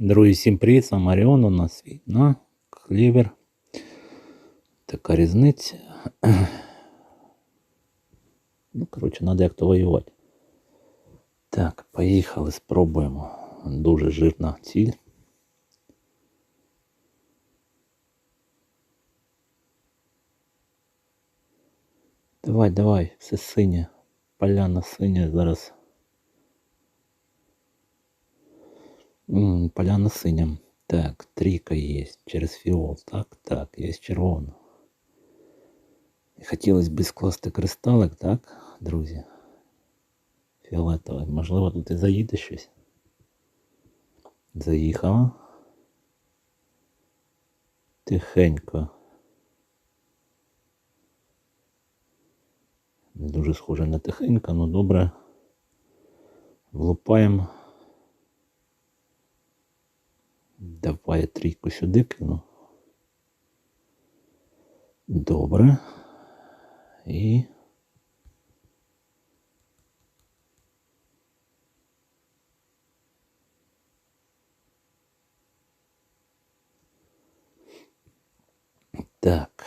Друзі, всім привіт, сам Маріон у нас війна, клівер. Така різниця. Ну, коротше, треба як то воювати. Так, поїхали, спробуємо. Дуже жирна ціль. Давай, давай, все синє. Поляна синя зараз. Поляна синя. Так, трійка є через фіол. Так, так, є червона. І Хотілося б скласти кристалик, так, друзі? Фіолетовий. Можливо, тут і заїде щось. Заїхала. Тихенько. Дуже схоже на тихенько, ну добре. Влупаємо. Давай я трійку сюди кину. Добре. І. Так.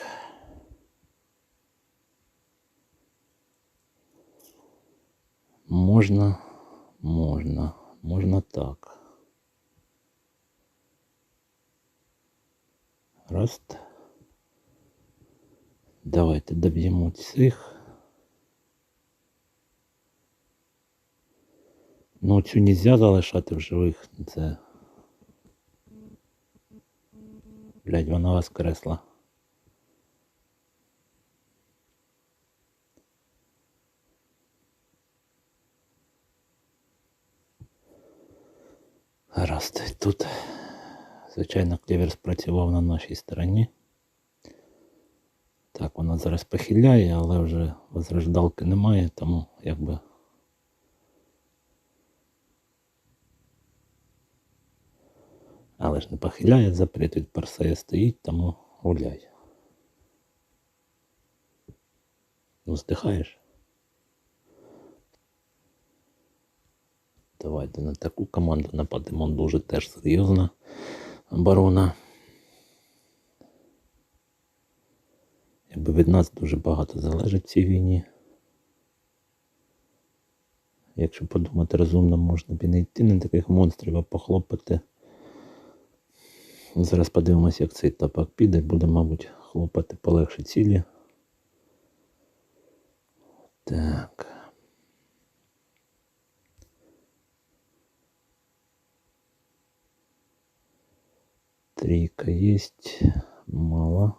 Можна, можна, можна так. Раз. Давайте доб'ємо цих. Ну, цю нельзя залишати в живих. Це. Блять, вона воскресла. Гаразд, тут, звичайно, клівер спрацював на нашій стороні. Так, вона зараз похиляє, але вже возрождалки немає, тому якби. Але ж не похиляє, запрет від Персея стоїть, тому гуляй. Ну, здихаєш. Давайте на таку команду нападемо дуже теж серйозна оборона. Якби від нас дуже багато залежить в цій війні. Якщо подумати розумно, можна б і не йти на таких монстрів, а похлопати. Зараз подивимося, як цей тапок піде, буде, мабуть, хлопати полегше цілі. Так. Трійка есть, мало.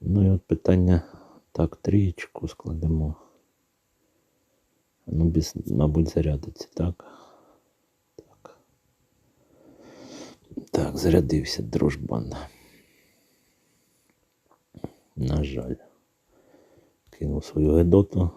Ну і от питання. Так, трієчку складемо. Ну, без, мабуть, зарядиться, так. Так. Так, зарядився дружбан. На жаль. Кинув свою гедоту.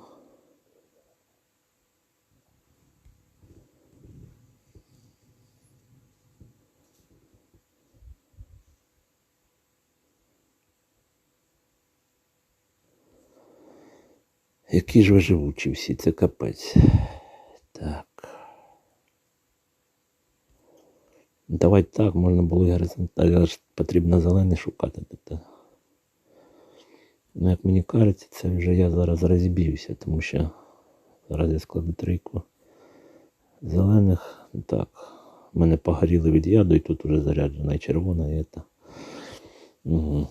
Які ж ви живучі всі, це капець. Так. Давай так, можна було і горизонтально, але ж потрібно зелений шукати. Ну, як мені кажеться, це вже я зараз розіб'юся, тому що зараз я складу трійку зелених. Так, мене погоріли від яду і тут вже заряджена і червона, і це. Угу.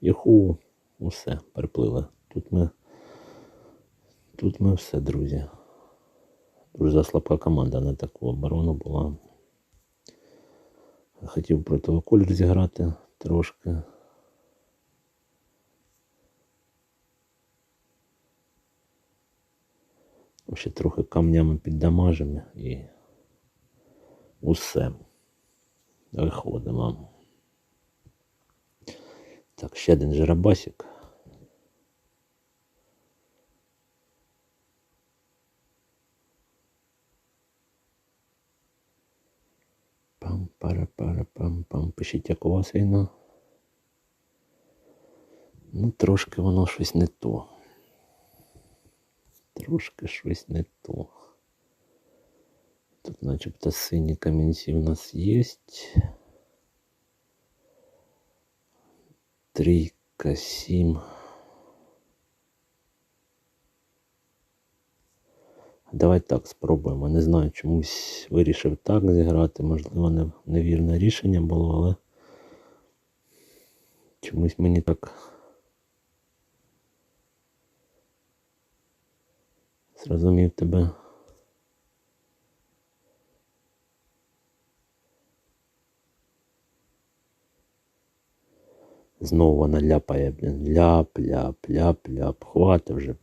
Яху, усе, перепливе. Тут ми. Тут ми все, друзі. Дуже слабка команда на таку оборону була. Хотів протиколір зіграти трошки. Ще трохи камнями піддамажимо і усе. Виходимо. Так, ще один жиробасик. пам пара пара пам пам Пишіть, як у вас війна. Ну, трошки воно щось не то. трошки щось не то. Тут начебто сині камінці у нас є. Трійка, сім. Давай так спробуємо. Не знаю, чомусь вирішив так зіграти. Можливо, невірне рішення було, але чомусь мені так зрозумів тебе. Знову вона ляпає, блін. Ляп, ляп, ляп, ляп. Хвати вже.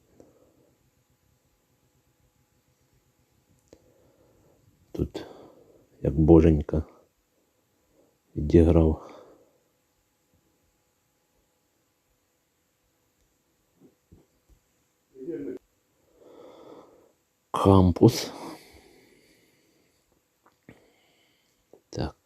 Тут як боженька відіграв. Кампус. Так.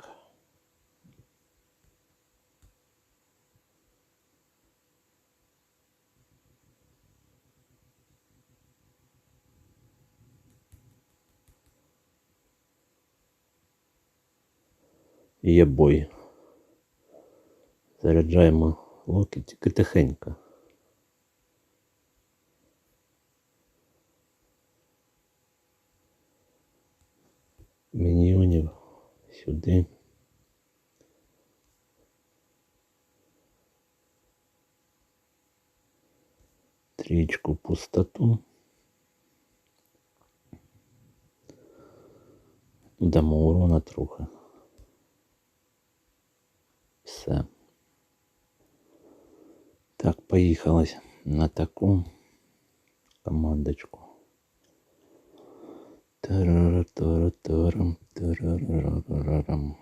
Є бой. Заряджаємо локи тільки тихенько. Міньйонів сюди. Трічку пустоту. Дамо урона трохи. Все. Так, поїхали на таку командочку. Тарара-тара-тарам, тарарарарарам.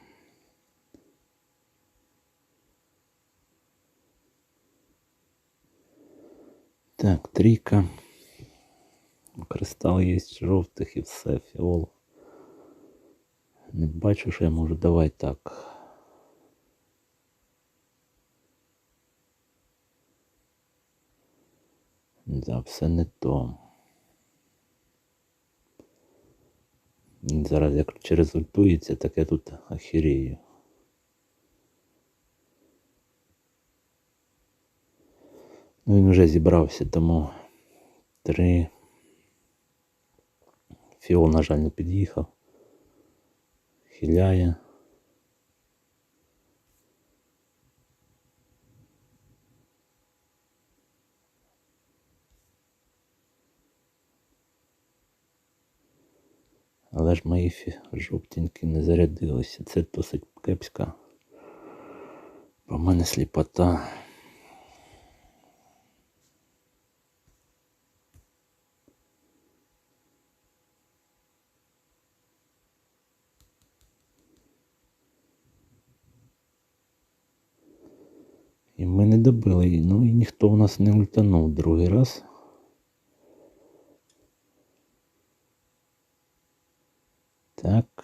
Так, трійка. Кристал є жовтих і все, фіол. Не бачу, що я можу. Давай так. Да, все не то. Зараз як результується, так я тут охерію. Ну він вже зібрався, тому три. Фіол, на жаль, не під'їхав. Хиляє. Але ж мої жовтенькі не зарядилися. Це досить кепська. Бо в мене сліпота. І ми не добили її. Ну і ніхто в нас не ультанув другий раз. Так.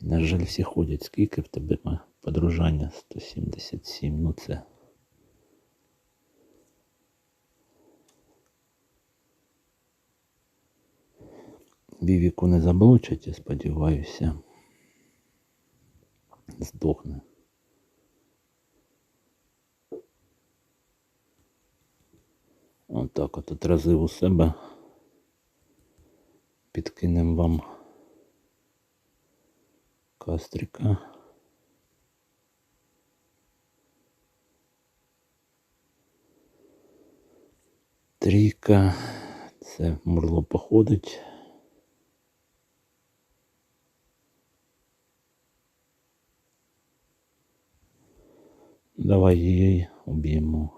І, на жаль, всі ходять. Скільки в тебе подружання? 177. Ну це. Вівіку не заблочать, я сподіваюся. Здохне. Отак от отразив у себе. Підкинемо вам кастрика. Трійка. Це мурло походить. Давай її уб'ємо.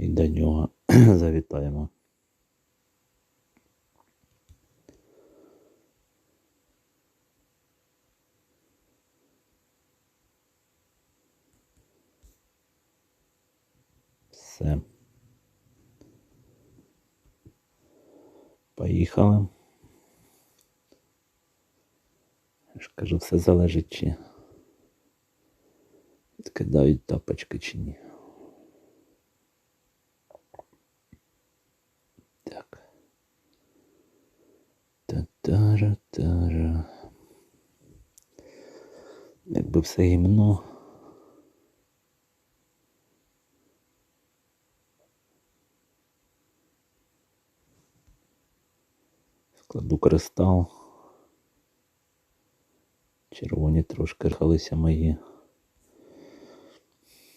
І до нього завітаємо. Все. Поїхали. Я ж кажу, все залежить чи Кидають тапочки чи ні. Так. Та-тара-тара. Якби все гімно. Складу кристал. Червоні трошки рхалися мої.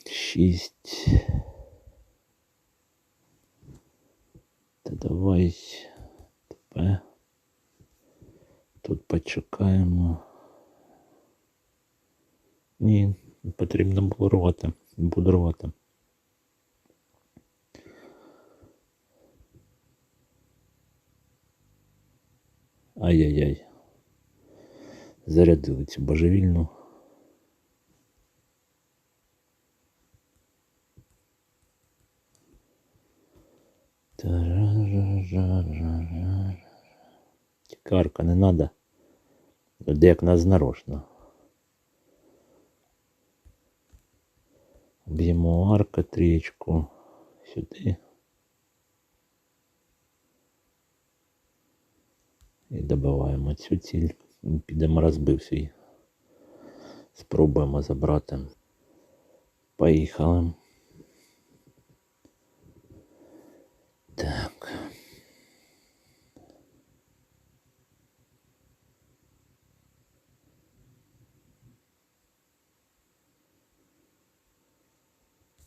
Шість. Та давай. Тепер. Тут почекаємо. Ні, потрібно було рвати. Буду рвати. Ай-яй-яй. Зарядили цю божевільну. Тікарка не надо. Де як нас нарочно. Б'ємо арка трієчку сюди. І добиваємо цю ціль. Підемо розбився і спробуємо забрати. Поїхали.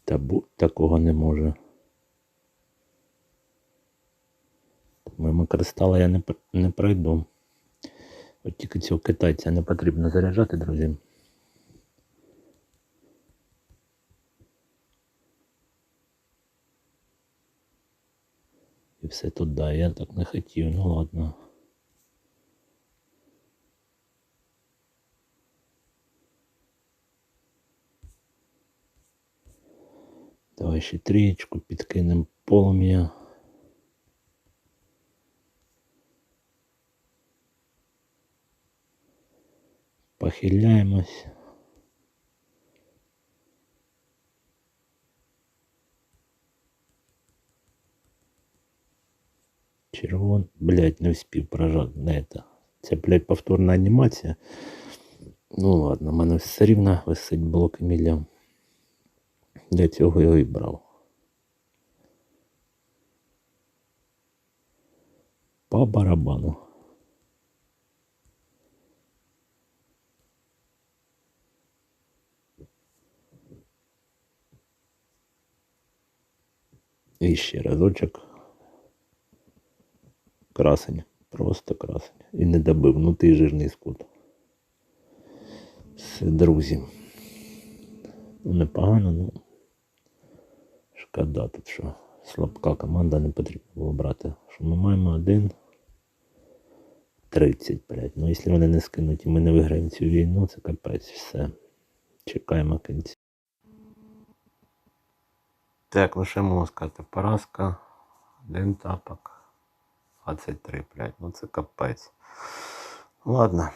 Та будь такого не може. Мимо кристала я не, не пройду. От тільки цього китайця не потрібно заряджати, друзі. І все туди. Я так не хотів, ну ладно. Давай ще трієчку підкинемо полум'я. Похиляємось. Червон, блядь, не успів прожати на это. Це, блядь, повторна анімація. Ну ладно, в мене все рівно висить блок Еміля. Для цього його і брав. По барабану. І ще разочок. Красень. Просто красень. І не добив. Ну ти жирний скут. Все, друзі. Ну, непогано, ну. Шкода що слабка команда не потрібно було брати. Що ми маємо один 30, блядь. Ну, якщо вони не скинуть і ми не виграємо цю війну, це капець, все. Чекаємо кінця. Так, лише можу сказати, поразка. Один тапок. 23, блядь. Ну це капець. Ладно.